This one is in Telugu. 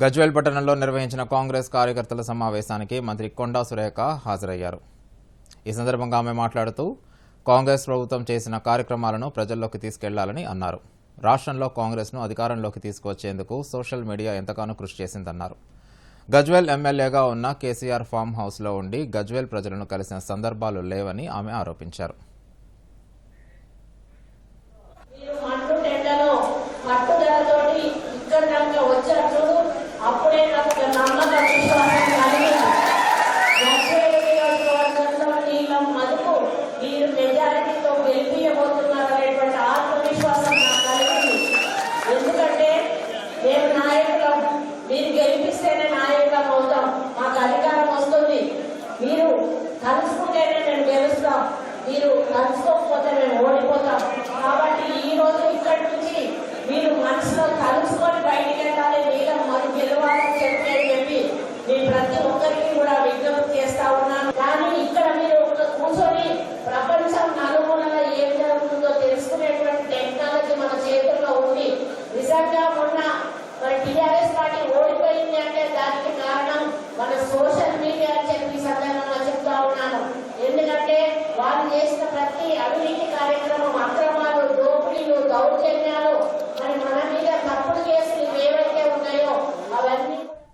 గజ్వేల్ పట్టణంలో నిర్వహించిన కాంగ్రెస్ కార్యకర్తల సమావేశానికి మంత్రి కొండా సురేఖ హాజరయ్యారు. ఈ సందర్భంగా ఆమె మాట్లాడుతూ కాంగ్రెస్ ప్రభుత్వం చేసిన కార్యక్రమాలను ప్రజల్లోకి తీసుకెళ్ళాలని అన్నారు. రాష్ట్రంలో కాంగ్రెస్ను అధికారంలోకి తీసుకువచ్చేందుకు సోషల్ మీడియా ఎంతగానో కృషి చేసిందన్నారు. గజ్వేల్ ఎమ్మెల్యేగా ఉన్న కేసీఆర్ ఫామ్ హౌస్లో ఉండి గజ్వేల్ ప్రజలను కలిసిన సందర్భాలు లేవని ఆమె ఆరోపించారు. మీరు ఇక్కడ గెలిపించబోతున్నారు అనేటువంటి ఆత్మవిశ్వాసం నాకు కలిగింది. ఎందుకంటే మేము నాయకులం మీరు గెలిపిస్తేనే నాయకులం అవుతాం. మాకు అధికారం వస్తుంది. మీరు కలుసుకుంటేనే మేము గెలుస్తాం. మీరు కలుసుకోకపోతే